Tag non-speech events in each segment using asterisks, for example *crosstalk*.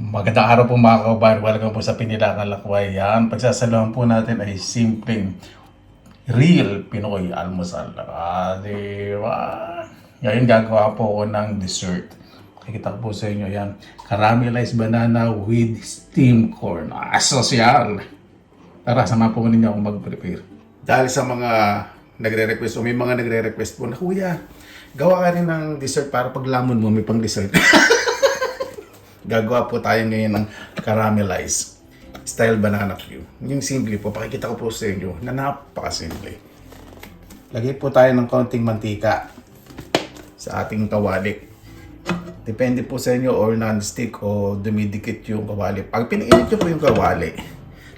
Magandang araw po mga kababayan. Welcome po sa Pinilakan Lakway. Yan, pagsasaluhan po natin ay simpleng real Pinoy almusal. Ah, di ba? Ngayon gagawa po ako ng dessert. Kikita ko po sa inyo yan. Caramelized banana with steamed corn. Ah, sosyal! Tara, sama po ninyo akong mag-prepare. Dahil sa mga nagre-request o may mga nagre-request po na, Kuya, gawa ka rin ng dessert para paglamon mo may pang dessert. *laughs* Gagawa po tayo ngayon ng caramelized style banana cue. Yung simple po, pakikita ko po sa inyo na napakasimple. Lagay po tayo ng konting mantika sa ating kawali. Depende po sa inyo or non-stick o dumidikit yung kawali. Pag pinainit nyo po yung kawali,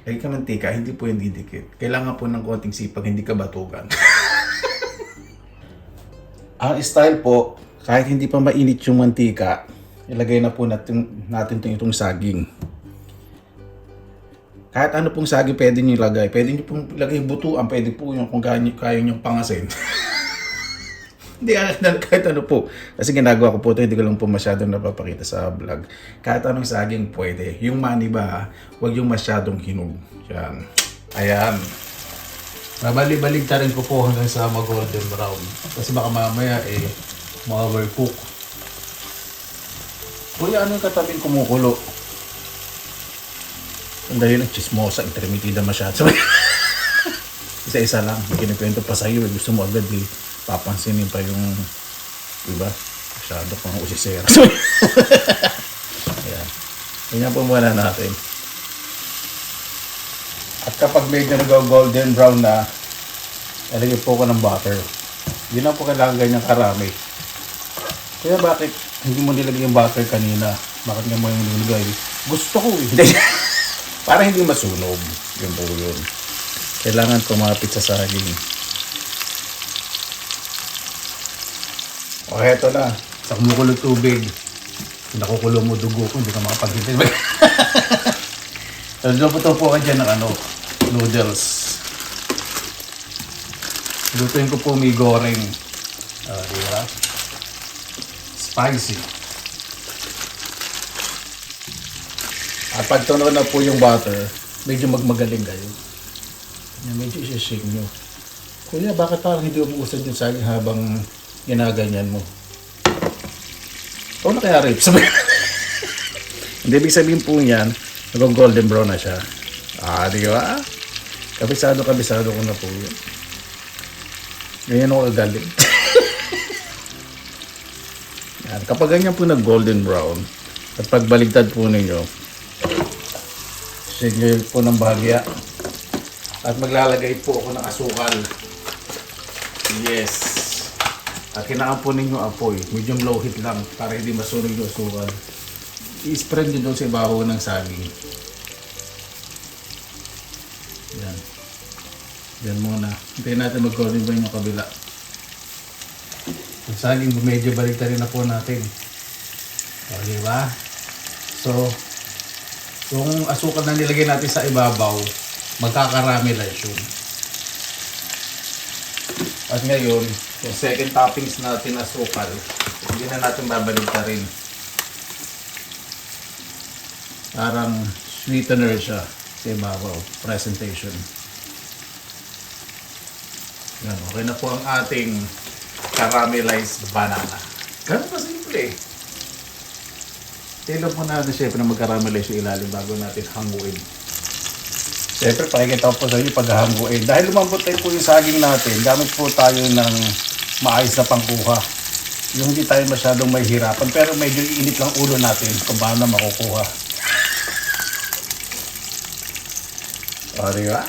lagay ka mantika, hindi po yung didikit. Kailangan po ng konting sipag, hindi ka batugan. *laughs* Ang style po, kahit hindi pa mainit yung mantika, ilagay na po natin, natin itong, saging. Kahit ano pong saging pwede nyo ilagay. Pwede nyo pong ilagay butuan, pwede po yung kung kaya kaya nyo pangasin. *laughs* hindi kahit, kahit ano po. Kasi ginagawa ko po ito, hindi ko lang po masyadong napapakita sa vlog. Kahit anong saging pwede. Yung mani ba, huwag yung masyadong hinog. Yan. Ayan. Babali-balig rin ko po hanggang sa mag-golden brown. Kasi baka mamaya eh, ma-overcook. Kuya, ano yung katabing kumukulo? Ang dahil ng chismosa, intermitida masyado. *laughs* Isa-isa lang, may kinikwento pa sa'yo. Eh. Gusto mo agad eh, papansinin pa yung, diba? Masyado pang usisera. Ayan. Ganyan po muna natin. At kapag medyo nag-golden brown na, lalagyan po ko ng butter. Yun lang po kailangan ganyan karami. Kaya bakit hindi mo nilagay yung butter kanina? Bakit nga mo yung nilagay? Gusto ko eh. *laughs* Para hindi masunog. Yun po yun. Kailangan kumapit sa saging. O heto na. Sa kumukulong tubig. Nakukulo mo dugo ko. Hindi ka makapaghintay. *laughs* So, luto po ka dyan ng ano, noodles. Lutuin ko po may goreng. Spicy. At pag na po yung butter, medyo magmagaling kayo. Medyo isi-shake nyo. Kuya, bakit parang hindi umuusad yung saging habang ginaganyan mo? Ikaw na kaya rip. Sabi *laughs* Hindi, ibig sabihin po niyan, nagong golden brown na siya. Ah, di ba? Kabisado, kabisado ko na po yun. Ganyan ako galing. *laughs* Yan. Kapag ganyan po nag golden brown, at pagbaligtad po ninyo, sige po ng bahagya. At maglalagay po ako ng asukal. Yes. At kailangan po ninyo apoy. Medium low heat lang para hindi masunog yung asukal. I-spread nyo doon sa ibabaw ng saging. Yan. Yan muna. Hintayin natin mag-golden brown yung kabila. Yung saging medyo baligtad rin na po natin. O, di ba? So, yung asukal na nilagay natin sa ibabaw, magkakaramelize yun. At ngayon, yung second toppings natin asukal, hindi na natin babaligtad rin. Parang sweetener siya sa ibabaw, presentation. Yan, okay na po ang ating caramelized banana. Ganun pa simple eh. Tilo po natin syempre na mag-caramelize yung ilalim bago natin hanguin. Siyempre, pakikita ko po sa inyo paghahanguin. Dahil lumambot tayo po yung saging natin, gamit po tayo ng maayos na pangkuha. Yung hindi tayo masyadong mahihirapan, pero medyo iinit lang ulo natin kung paano makukuha. O, di ba?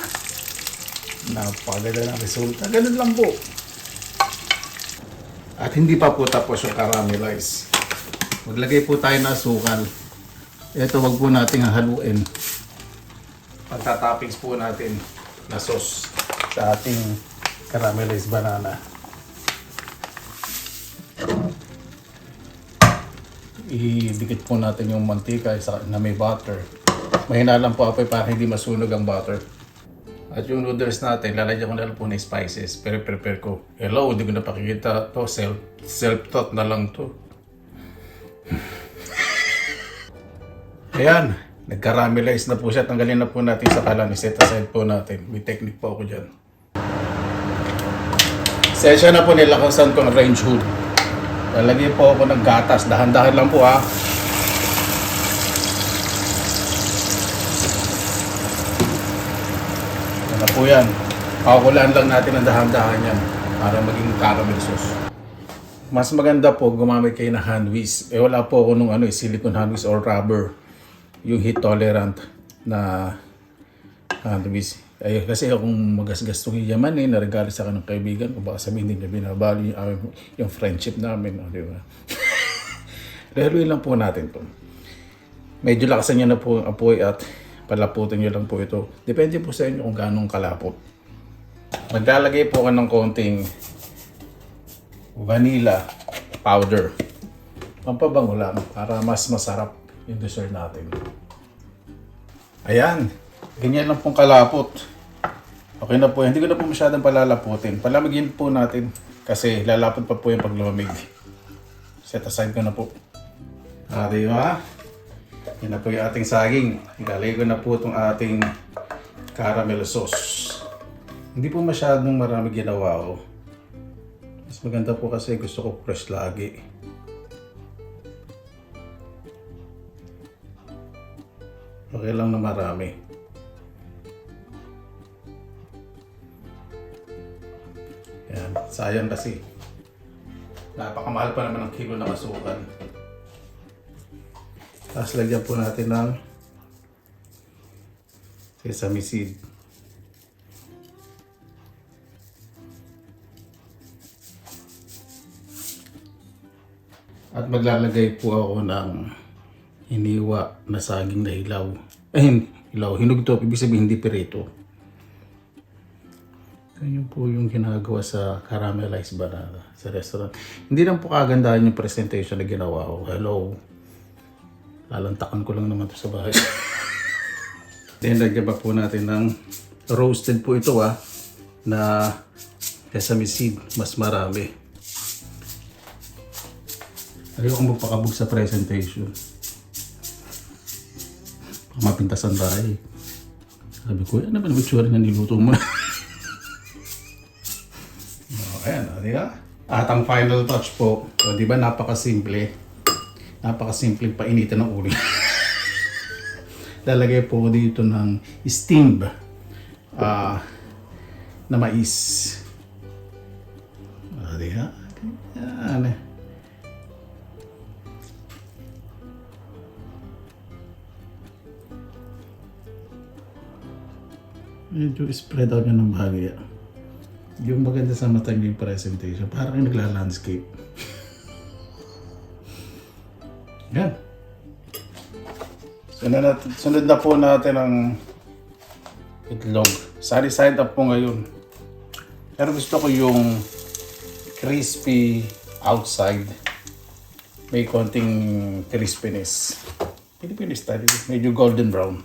Napakaganda ng resulta. Ganun lang po. At hindi pa po tapos yung caramelize. Maglagay po tayo ng asukal. Ito, wag po nating haluin. Pagtatoppings po natin na sauce sa ating caramelized banana. Idikit po natin yung mantika na may butter. Mahina lang po apoy para hindi masunog ang butter. At yung noodles natin, lalagyan ko na lang po ng spices. Pero prepare ko. Hello, hindi ko na pakikita to. Self, self-taught na lang to. *laughs* Ayan, nag-caramelize na po siya. Tanggalin na po natin sa kalan. I-set aside po natin. May technique po ako dyan. Sesya na po nila kung saan kong range hood. Lalagay po ako ng gatas. Dahan-dahan lang po ha. Na po yan. Pakukulaan lang natin ang dahan-dahan yan para maging caramel sauce. Mas maganda po gumamit kayo ng hand whisk. Eh wala po ako nung ano, eh, silicone hand whisk or rubber. Yung heat tolerant na hand whisk. Ay, kasi akong magasgas itong yaman eh, naregalo sa akin ng kaibigan ko. Baka sabihin hindi niya binabali yung, yung friendship namin. Oh, di ba? *laughs* Rehaluin lang po natin to. Medyo lakasan niya na po ang apoy at palaputin niyo lang po ito. Depende po sa inyo kung ganong kalapot. Maglalagay po ka ng konting vanilla powder. Pampabango lang para mas masarap yung dessert natin. Ayan. Ganyan lang pong kalapot. Okay na po. Hindi ko na po masyadong palalaputin. Palamigin po natin kasi lalapot pa po yung pag lumamig. Set aside ko na po. Ah, di ba? Yan na po yung ating saging. Ilalagay ko na po itong ating caramel sauce. Hindi po masyadong marami ginawa ko. Mas maganda po kasi gusto ko fresh lagi. Okay lang na marami. Yan, sayang kasi. Napakamahal pa naman ang kilo ng asukal. Tapos lagyan po natin ng sesame seed. At maglalagay po ako ng hiniwa na saging na hilaw. Eh, hin- hilaw. Hinog to. Ibig sabihin hindi pirito. Ganyan po yung ginagawa sa caramelized banana sa restaurant. Hindi lang po kagandahan yung presentation na ginawa ko. Hello. Lalantakan ko lang naman to sa bahay. *laughs* Then, lagyan pa po natin ng roasted po ito ah, na sesame seed. Mas marami. Ayokong magpakabog sa presentation. Mapintasan tayo. Sabi ko, ano ba naman itsura na niluto mo *laughs* oh, ayan, o, di ba? At ang final touch po, o, di ba napakasimple? Napakasimple painitan ng ulo. *laughs* Lalagay po dito ng steamed ah, na mais. O, di ba? Yan. Medyo spread out nyo ng bahagya. Yung maganda sa mata presentation, parang yung nagla-landscape. Yan. Sunod na, sunod na po natin ang itlog. Sunny side up po ngayon. Pero gusto ko yung crispy outside. May konting crispiness. Philippine style. Medyo golden brown.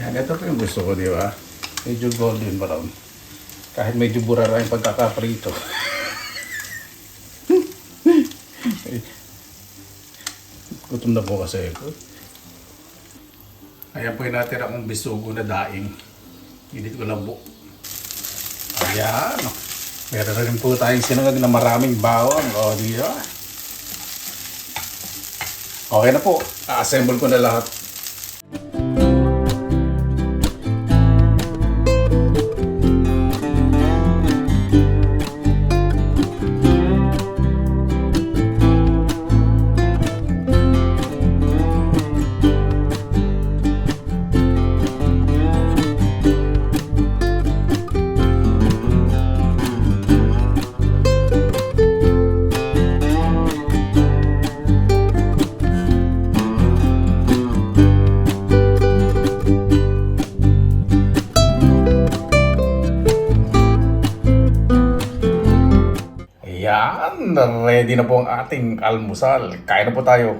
Yan, ito po yung gusto ko, di ba? Medyo golden brown. Kahit medyo burara yung pagkakaprito. *laughs* Gutom na po kasi ako. Ayan po yung natira kong bisugo na daing. Init ko lang po. Ayan. Meron na rin po tayong sinangag na maraming bawang. O, di ba? Okay na po. A-assemble ko na lahat. Ready na po ang ating almusal. Kain na po tayo.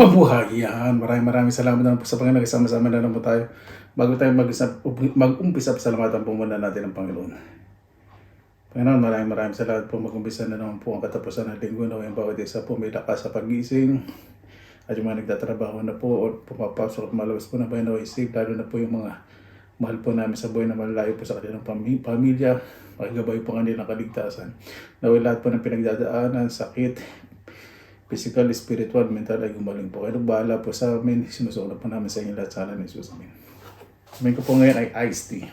Mabuhay yan. Maraming maraming salamat na po sa Panginoon. Kasama-sama na po tayo. Bago tayo mag-umpisa, mag-umpisa, pasalamatan po muna natin ang Panginoon. Ngayon, maraming maraming salamat po. Mag-umpisa na naman po ang katapusan ng linggo. Naway ang bawat isa po may lakas sa pagising. At yung mga nagtatrabaho na po o pumapasok malabas po na ba naway safe. Lalo na po yung mga mahal po namin sa buhay na malalayo po sa kanilang pami- pamilya. Makigabay po kanilang kaligtasan. Naway lahat po ng pinagdadaanan, sakit, physical, spiritual, mental ay gumaling po. Kayo bahala po sa amin. Sinusunod po namin sa inyo lahat sa alam ni Jesus. Amen. Amin ko po ngayon ay iced tea.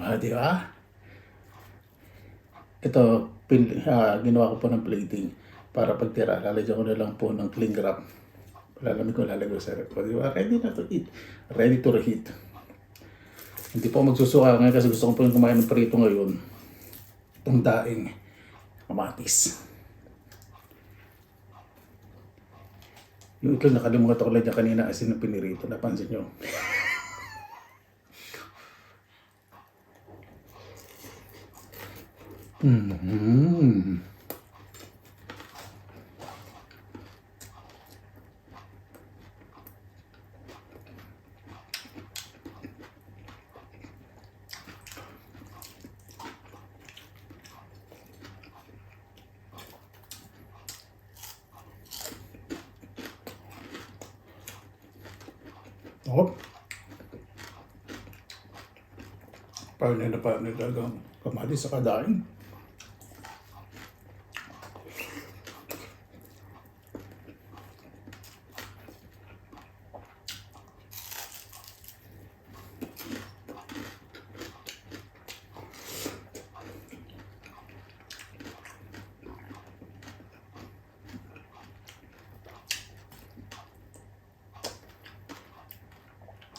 Ah, di ba? Ito, pin, ah, ginawa ko po ng plating para pagtira. Lalagyan ko na lang po ng cling wrap. Lalamig ko, lalagay sa rep. O, di ba? Ready na to eat. Ready to reheat. Hindi po magsusuka ngayon kasi gusto ko po kumain ng prito ngayon. Itong daing kamatis. Yung itlog nakalimutan ko lang dyan kanina asin ng pinirito. Napansin nyo? *laughs* Mm. Oh. Paano na pa nagdagang kamali sa kadaing?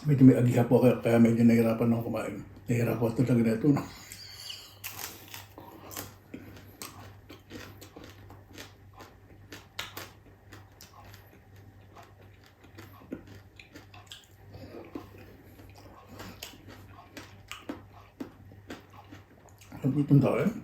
Medyo may agiha po kaya, kaya medyo nahirapan ako kumain. Nahirapan ako talaga na ito. No? Ang itong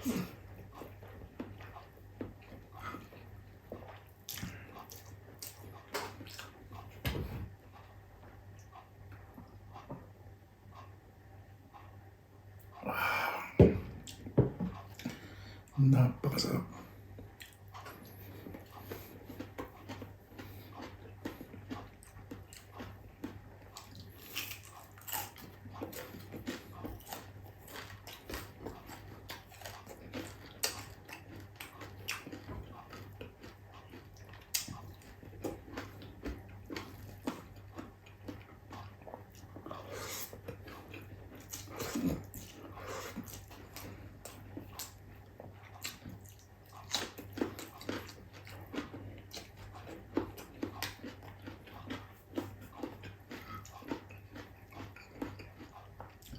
tao eh. Napakasarap.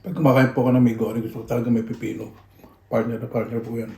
Pag kumakain po ako ng gory, gusto ko talaga may pipino. Partner na partner po yan.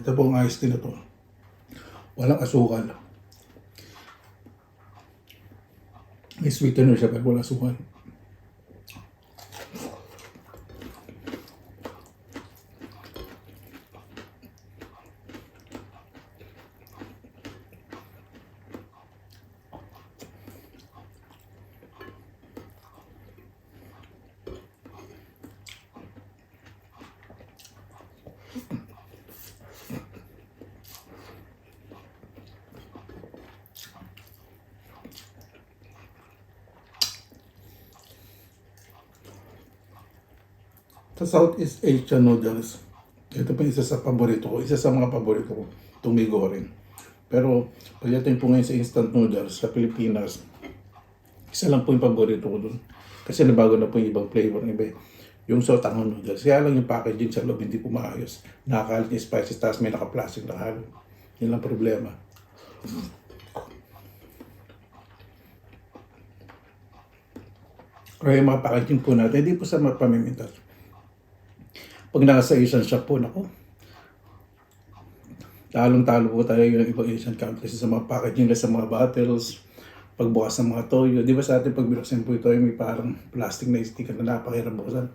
Ito po ang iced tea na to. Walang asukal. May sweetener siya pero walang asukal. Sa Southeast Asian noodles, ito pa isa sa paborito ko. Isa sa mga paborito ko, tumigo rin. Pero pagdating po ngayon sa instant noodles sa Pilipinas, isa lang po yung paborito ko dun. Kasi nabago na po yung ibang flavor ng iba. eh. Yung sotanghon noodles. Kaya lang yung packaging sa loob hindi po maayos. Nakakalit yung spices tapos may naka-plastic na halo. Yun lang problema. Kaya yung mga packaging po natin, hindi po sa mga pamimintas. Pag nasa Asian shop po, nako, talong-talo po tayo yung ibang Asian countries sa mga packaging nila sa mga bottles, pagbukas ng mga toyo. Di ba sa atin pag binuksan po ito, may parang plastic na sticker na napakahirap buksan.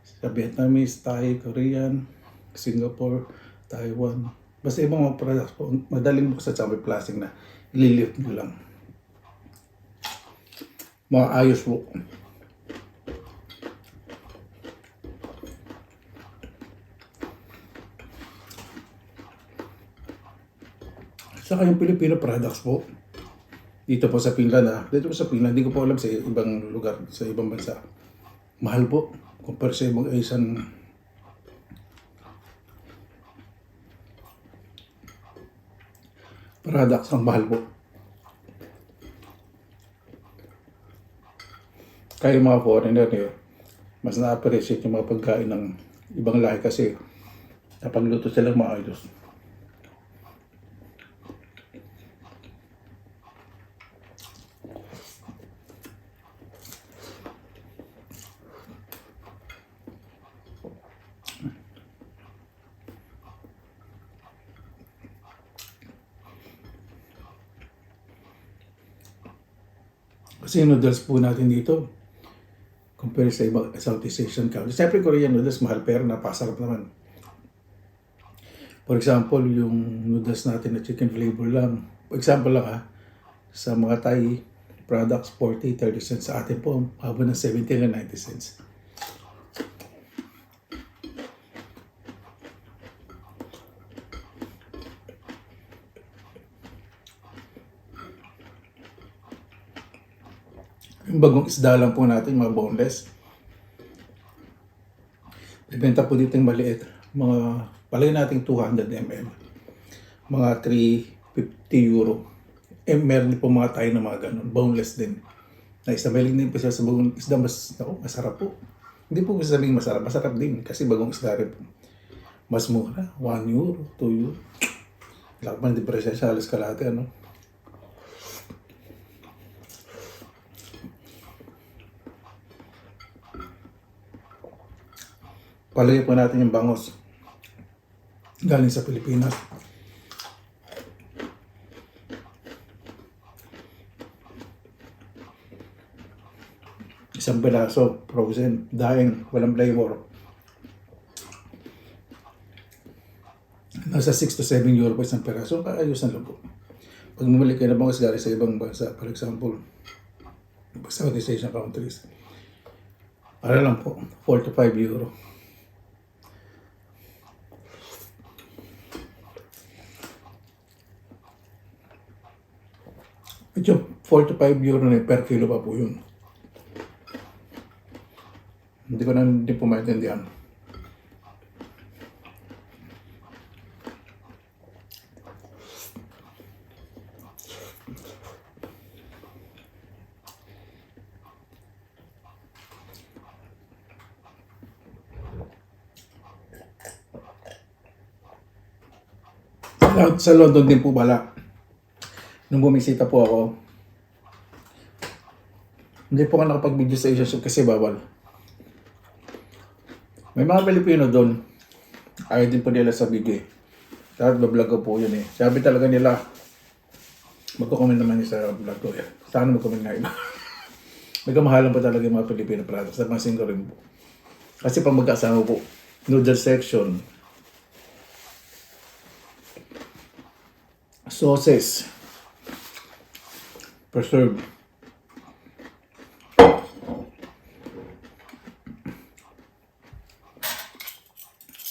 Sa Vietnamese, Thai, Korean, Singapore, Taiwan. Basta ibang mga products po, madaling buksan sa may plastic na ililift nyo lang. Mga ayos po. Saka yung Filipino products po. Dito po sa Finland ah. Dito po sa Finland, hindi ko po alam sa ibang lugar, sa ibang bansa. Mahal po. Compare sa ibang Asian products ang mahal po. Kaya yung mga foreigner eh, mas na-appreciate yung mga pagkain ng ibang lahi kasi napagluto silang maayos. Kasi yung noodles po natin dito, compare sa ibang Southeast Asian countries. Siyempre, Korean noodles mahal pero napasarap naman. For example, yung noodles natin na chicken flavor lang. For example lang ha, sa mga Thai products, 40, 30 cents. Sa atin po, haba ng 70 hanggang 90 cents. Yung bagong isda lang po natin, mga boneless. Ibenta po dito yung maliit. Mga, palagay natin 200 mm. Mga 350 euro. Eh, meron po mga tayo na mga ganun. Boneless din. Na isa mahilig din po siya sa bagong isda. Mas, ako, masarap po. Hindi po gusto sabihin masarap. Masarap din. Kasi bagong isda rin po. Mas mura. 1 euro, 2 euro. Lakban di presya siya. Alas kalate, ano? Palagay po natin yung bangos. Galing sa Pilipinas. Isang piraso, frozen, daing, walang flavor. Nasa 6 to 7 euro po isang piraso, kaayos na lang po. Pag bumalik kayo ng bangos galing sa ibang bansa, for example, Southeast Asian countries, para lang po, 4 to 5 euro. Medyo 4 to 5 euro na per kilo pa po yun. Hindi ko na hindi po maintindihan. Sa- London din po bala. Nung bumisita po ako, hindi po ako nakapag-video sa Asia Shop kasi bawal. May mga Pilipino doon. Ayaw din po nila sa video eh. Dapat bablog ko po yun eh. Sabi talaga nila, magko-comment naman niya sa vlog ko. Eh. Sana mag-comment nga iba. *laughs* May kamahalan pa talaga yung mga Filipino products. Napansin ko rin po. Kasi pag magkasama po, noodle section, sauces, preserve,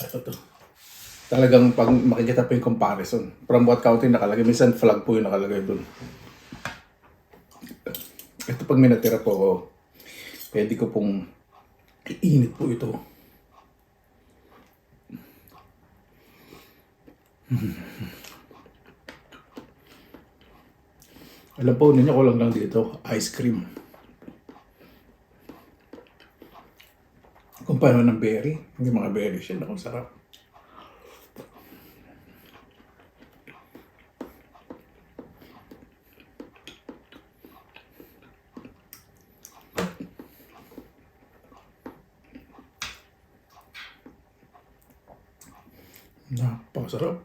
ito to. Talagang pag makikita po yung comparison. From what county nakalagay. Minsan flag po yung nakalagay doon. Ito pag may natira po ako, pwede ko pong iinit po ito. Alam po ninyo, kulang lang dito, ice cream. Kung paano ng berry, hindi mga berry siya, nakong sarap. Napakasarap.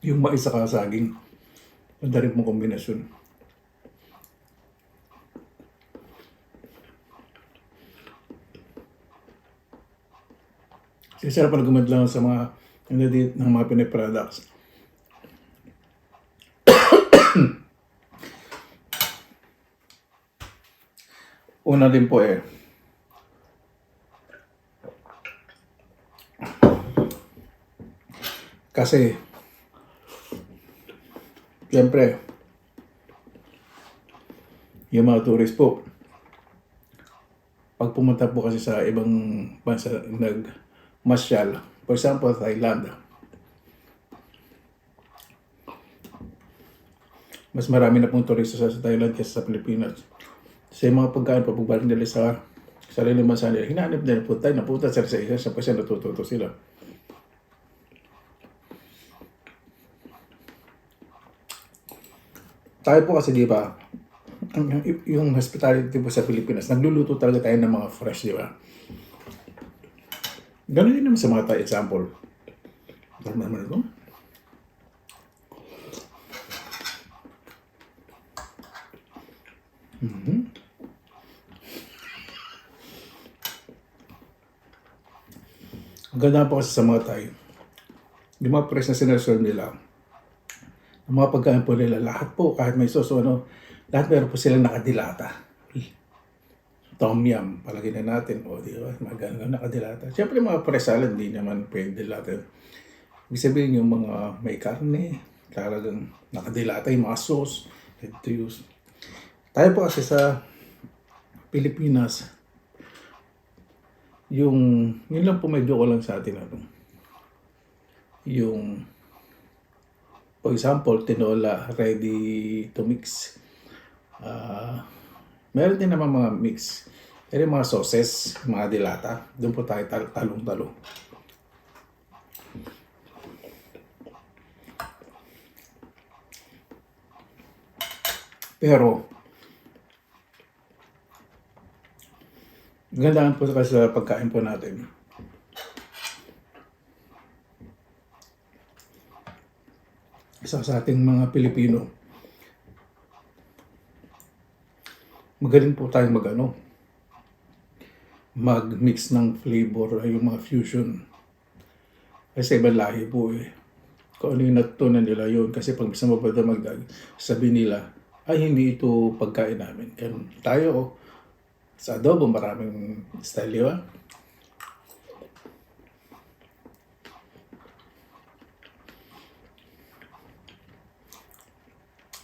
Yung mais sa saging. Ang darit mong kombinasyon. Kasi sarap pala gumadlaw sa mga ano ng mga Pinoy products. Una din po eh. Kasi, siyempre, yung mga tourist po, pag pumunta po kasi sa ibang bansa, nag-masyal, for example, Thailand, mas marami na pong turista sa, Thailand kaysa sa Pilipinas. Sa mga pagkain, pagbabalik nila sa sarili bansa nila, hinahanap nila po tayo, napunta sila sa isa, sa kasi natututo sila. Tayo po kasi di ba, ang, yung, hospitality po sa Pilipinas, nagluluto talaga tayo ng mga fresh, di ba? Ganun din naman sa mga tayo example. Tama naman ito. Ang ganda po kasi sa mga tayo. Yung mga press na sinaserve nila, ang mga pagkain po nila, lahat po, kahit may sauce ano, lahat meron po silang nakadilata. Tom yum, palagay na natin, o di ba, mga ganun nakadilata. Siyempre mga press salad, hindi naman pwede natin. Ibig sabihin yung mga may karne, talagang nakadilata yung mga sauce, ready to use. Tayo po kasi sa Pilipinas, yung, yun lang po medyo ko lang sa atin, ano, yung, for example, tinola, ready to mix. Ah, meron din naman mga mix. Pero yung mga sauces, mga dilata, doon po tayo tal- talong-talong. Pero, gandaan po kasi sa pagkain po natin. Isa sa ating mga Pilipino, magaling po tayong mag ano, mag-mix ng flavor, yung mga fusion. Kasi ibang lahi po eh. Kung ano yung natutunan nila yun. Kasi pag mo pa magdag, sabi nila, ay hindi ito pagkain namin. Ganun. Tayo, sa adobo, maraming style, di ba?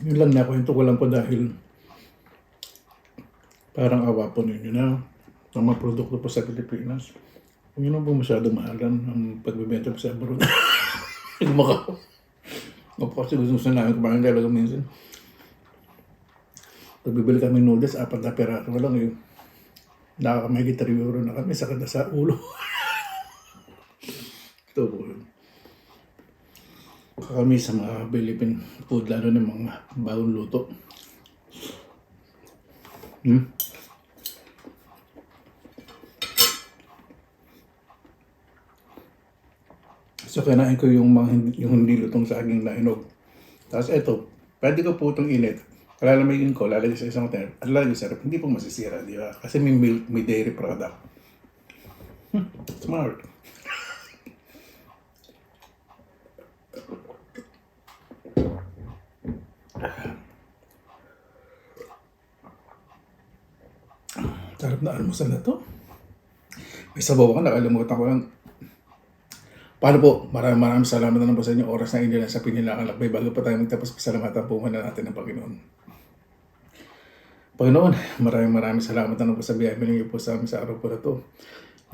Yun lang na kwento ko lang po dahil parang awa po ninyo na ang mga produkto po sa Pilipinas. Kung yun po masyado mahalan ang pagbibenta po sa abroad. Maka. Opo kasi gusto gusto namin kumain talaga minsan. Pag bibili kami noodles, apat na peraso lang yun. Nakakamahigit na euro na kami sa kanda sa ulo. *laughs* Ito po yun. Kami sa mga Philippine food, lalo ng mga bagong luto. Hmm? So kinain ko yung mga yung hindi lutong sa aking nainog. Tapos eto, pwede ko po itong init. Kalalamigin ko, lalagay sa isang container, at lalagay sa. Hindi po masisira, di ba? Kasi may milk, may dairy product. Hmm, smart. Sarap na almusal na to. May sabaw ka, nakalimutan ko lang. Paano po? Maraming maraming salamat na naman sa inyo. Oras na hindi na sa pinilangan lakbay. Bago pa tayo magtapos, pasalamatan po muna natin ng Panginoon. Panginoon, maraming maraming salamat na po sa biyaya niyo po sa amin sa araw po na to.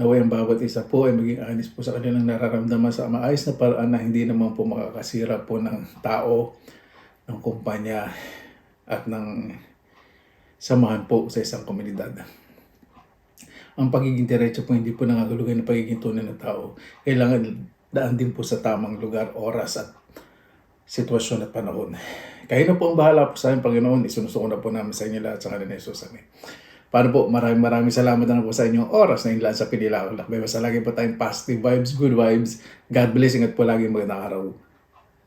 Naway ang bawat isa po ay maging anis po sa kanilang nararamdaman sa maayos na paraan na hindi naman po makakasira po ng tao, ng kumpanya, at ng samahan po sa isang komunidad ang pagiging diretso po hindi po nangagulugan ng pagiging tunay na tao. Kailangan daan din po sa tamang lugar, oras at sitwasyon at panahon. Kayo na po ang bahala po sa amin, Panginoon. Isunusuko na po namin sa inyo lahat sa kanila ni Jesus. Amen. Paano po? Maraming maraming salamat na po sa inyong oras na inlan sa pinilaon. Lakbay basta lagi po tayong positive vibes, good vibes. God bless. Ingat po lagi magandang araw.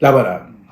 Laban